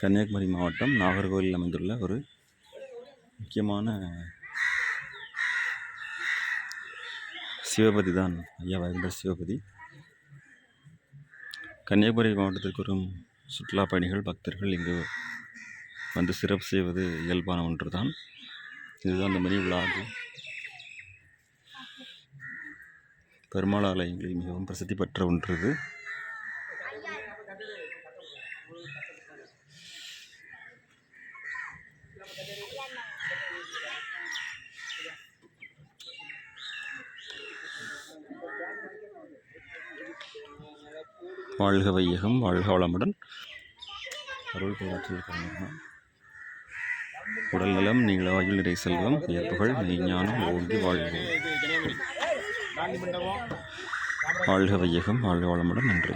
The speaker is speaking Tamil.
கன்னியாகுமரி மாவட்டம் நாகர்கோவிலில் அமைந்துள்ள ஒரு முக்கியமான சிவபதி தான் ஐயா வைகுண்ட சிவபதி. கன்னியாகுமரி மாவட்டத்திற்கு வரும் சுற்றுலா பயணிகள் பக்தர்கள் இங்கு வந்து சிறப்பு செய்வது இயல்பான ஒன்று தான் இதுதான் அந்த மணி விழாது பெருமாள் ஆலயங்களில் மிகவும் பிரசித்தி பெற்ற ஒன்று இது. வாழ்க வையகம் வாழ்க வளமுடன். அருள் பேராற்றல் கருணா உடல் நலம் நீளவாயில் நிறை செல்வம் இயற்புகள் மெய்ஞானம் ஓங்கி வாழ்வோம் வாழ்க வையகம் வாழ்க வளமுடன். நன்றி.